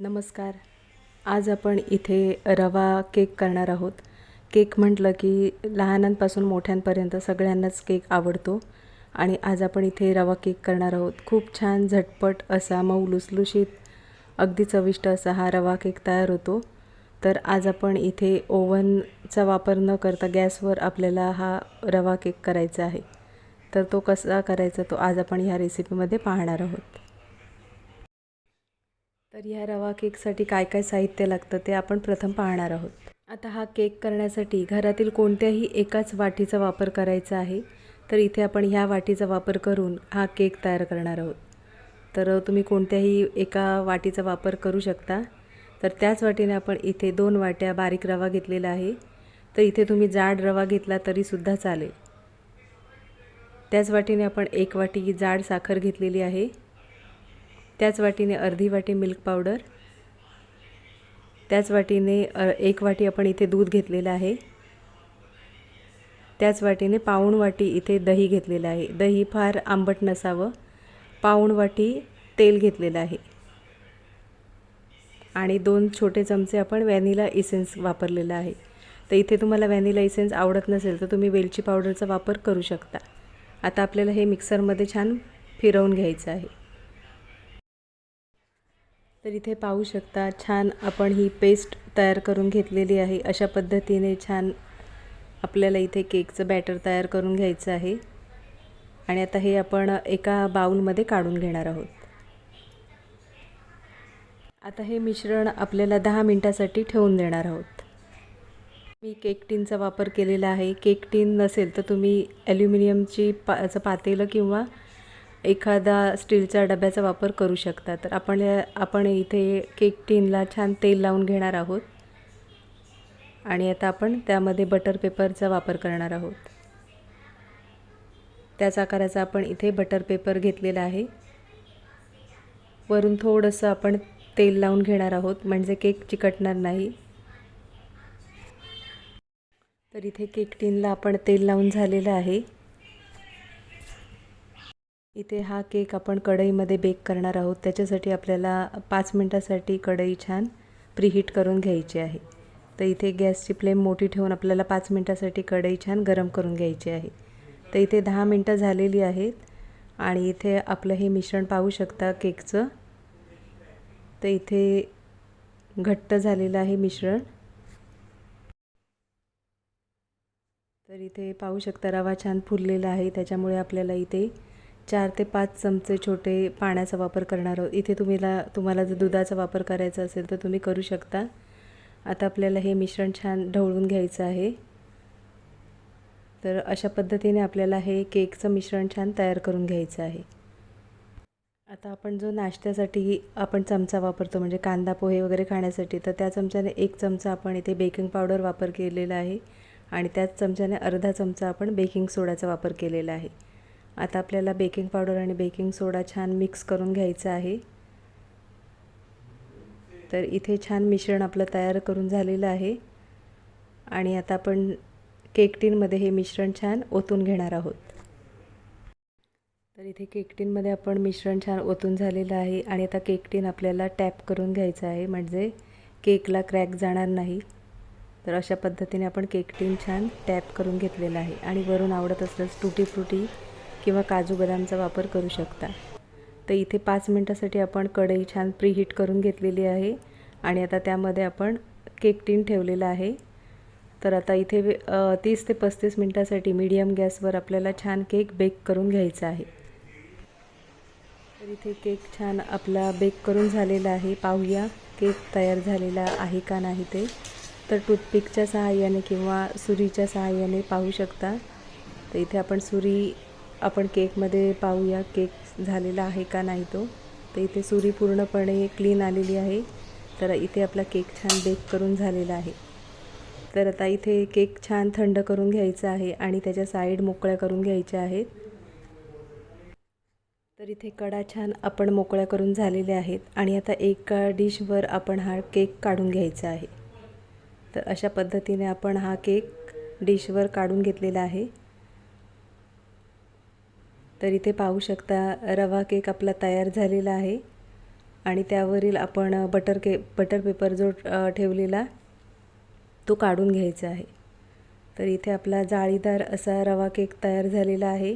नमस्कार. आज आपण इथे रवा केक करणार आहोत. केक म्हटलं की लहानांपासून मोठ्यांपर्यंत सगळ्यांनाच केक आवडतो आणि आज आपण इथे रवा केक करणार आहोत. खूप छान झटपट असा मऊ लुसलुशीत अगदी चविष्ट असा हा रवा केक तयार होतो. तर आज आपण इथे ओव्हनचा वापर न करता गॅसवर आपल्याला हा रवा केक करायचा आहे. तर तो कसा करायचा तो आज आपण ह्या रेसिपीमध्ये पाहणार आहोत. तर ह्या रवा केकसाठी काय काय साहित्य लागतं ते आपण प्रथम पाहणार आहोत. आता हा केक करण्यासाठी घरातील कोणत्याही एकाच वाटीचा वापर करायचा आहे. तर इथे आपण ह्या वाटीचा वापर करून हा केक तयार करणार आहोत. तर तुम्ही कोणत्याही एका वाटीचा वापर करू शकता. तर त्याच वाटीने आपण इथे दोन वाट्या बारीक रवा घेतलेला आहे. तर इथे तुम्ही जाड रवा घेतला तरीसुद्धा चालेल. त्याच वाटीने आपण एक वाटी जाड साखर घेतलेली आहे. त्याच वाटीने अर्धी वाटी मिल्क पावडर. त्याच वाटीने एक वाटी आपण इथे दूध घेतलेलं आहे. त्याच वाटीने पाऊण वाटी इथे दही घेतलेलं आहे. दही फार आंबट नसावं. पाऊण वाटी तेल घेतलेलं आहे. आणि दोन छोटे चमचे आपण व्हॅनिला इसेन्स वापरलेला आहे. तर इथे तुम्हाला व्हॅनिला इसेन्स आवडत नसेल तर तुम्ही वेलची पावडरचा वापर करू शकता. आता आपल्याला हे मिक्सरमध्ये छान फिरवून घ्यायचं आहे. तर इथे पाहू शकता छान आपण ही पेस्ट तयार करून घेतलेली आहे. अशा पद्धतीने छान आपल्याला इथे केकचं बॅटर तयार करून घ्यायचं आहे. आणि आता हे आपण एका बाऊलमध्ये काढून घेणार आहोत. आता हे मिश्रण आपल्याला दहा मिनटासाठी ठेवून देणार आहोत. मी केक टीनचा वापर केलेला आहे. केक टीन नसेल तर तुम्ही ॲल्युमिनियमची पाचं पातेलं किंवा एखादा स्टीलच्या डब्याचा वापर करू शकता. तर आपण आपण इथे केक टीनला छान तेल लावून घेणार आहोत. आणि आता आपण त्यामध्ये बटर पेपरचा वापर करणार आहोत. त्याच आकाराचा आपण इथे बटर पेपर घेतलेला आहे. वरून थोडंसं आपण तेल लावून घेणार आहोत म्हणजे केक चिकटणार नाही. तर इथे केक टीनला आपण तेल लावून झालेलं आहे. इथे हा केक आपण कढईमध्ये बेक करणार आहोत. त्याच्यासाठी आपल्याला पाच मिनटासाठी कढई छान प्रीहीट करून घ्यायची आहे. तर इथे गॅसची फ्लेम मोठी ठेवून आपल्याला पाच मिनटासाठी कढई छान गरम करून घ्यायची आहे. तर इथे दहा मिनटं झालेली आहेत आणि इथे आपलं हे मिश्रण पाहू शकता केकचं. तर इथे घट्ट झालेलं आहे मिश्रण. तर इथे पाहू शकता रवा छान फुललेला आहे. त्याच्यामुळे आपल्याला इथे चार ते पाच चमचे छोटे पाण्याचा वापर करणार आहोत. इथे तुम्हीला तुम्हाला जर दुधाचा वापर करायचा असेल तर तुम्ही करू शकता. आता आपल्याला हे मिश्रण छान ढवळून घ्यायचं आहे. तर अशा पद्धतीने आपल्याला हे केकचं मिश्रण छान तयार करून घ्यायचं आहे. आता आपण जो नाश्त्यासाठी आपण चमचा वापरतो म्हणजे कांदा पोहे वगैरे खाण्यासाठी तर त्या चमच्याने एक चमचा आपण इथे बेकिंग पावडर वापर केलेला आहे आणि त्याच चमच्याने अर्धा चमचा आपण बेकिंग सोडाचा वापर केलेला आहे. आता आपल्याला बेकिंग पावडर आणि बेकिंग सोडा छान मिक्स करून घ्यायचा आहे. तर इथे छान मिश्रण आपलं तयार करून झालेलं आहे. आणि आता आपण केक टीनमध्ये हे मिश्रण छान ओतून घेणार आहोत. तर इथे केक टीनमध्ये आपण मिश्रण छान ओतून झालेलं आहे आणि आता केक टीन आपल्याला टॅप करून घ्यायचं आहे. म्हणजे केकला क्रॅक जाणार नाही. तर अशा पद्धतीने आपण केक टीन छान टॅप करून घेतलेला आहे. आणि वरून आवडत असल्यास टुटी फ्रुटी किंवा काजू बदामचा वापर करू शकता. तर इथे पाच मिनटासाठी आपण कढई छान प्रीहीट करून घेतलेली आहे आणि आता त्यामध्ये आपण केक टीन ठेवलेला आहे. तर आता इथे तीस ते पस्तीस मिनटासाठी मीडियम गॅसवर आपल्याला छान केक बेक करून घ्यायचा आहे. तर इथे केक छान आपला बेक करून झालेला आहे. पाहूया केक तयार झालेला आहे का नाही ते. तर टूथपिकच्या सहाय्याने किंवा सुरीच्या सहाय्याने पाहू शकता. तर इथे आपण सुरी आपण केकमध्ये पाहूया केक झालेला आहे का नाही तो. तर इथे सुरी पूर्णपणे क्लीन आलेली आहे. तर इथे आपला केक छान बेक करून झालेला आहे. तर आता इथे केक छान थंड करून घ्यायचा आहे आणि त्याच्या साईड मोकळ्या करून घ्यायच्या आहेत. तर इथे कडा छान आपण मोकळ्या करून झालेल्या आहेत आणि आता एका डिशवर आपण हा केक काढून घ्यायचा आहे. तर अशा पद्धतीने आपण हा केक डिशवर काढून घेतलेला आहे. तर इथे पाहू शकता रवा केक आपला तयार झालेला आहे. आणि त्यावरील आपण बटर के बटर पेपर जो ठेवलेला तो काढून घ्यायचा आहे. तर इथे आपला जाळीदार असा रवा केक तयार झालेला आहे.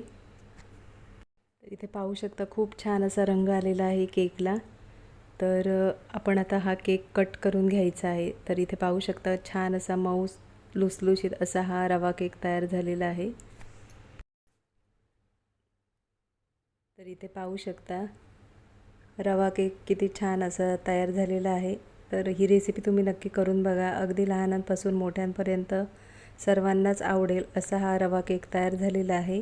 इथे पाहू शकता खूप छान असा रंग आलेला आहे केकला. तर आपण आता हा केक कट करून घ्यायचा आहे. तर इथे पाहू शकता छान असा मऊ लुसलुशीत असा हा रवा केक तयार झालेला आहे. तर इथे पाहू शकता. रवा केक किती छान असा तयार झालेला आहे. तर ही रेसिपी तुम्ही नक्की करून बघा. अगदी लहानांपासून मोठ्यांपर्यंत सर्वांनाच आवडेल असा हा रवा केक तयार झालेला आहे.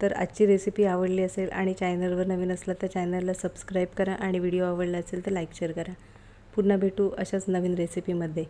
तर आजची रेसिपी आवडली असेल आणि चॅनलवर नवीन असला तर चॅनलला सबस्क्राईब करा आणि व्हिडिओ आवडला असेल तर लाईक शेअर करा. पुन्हा भेटू अशाच नवीन रेसिपीमध्ये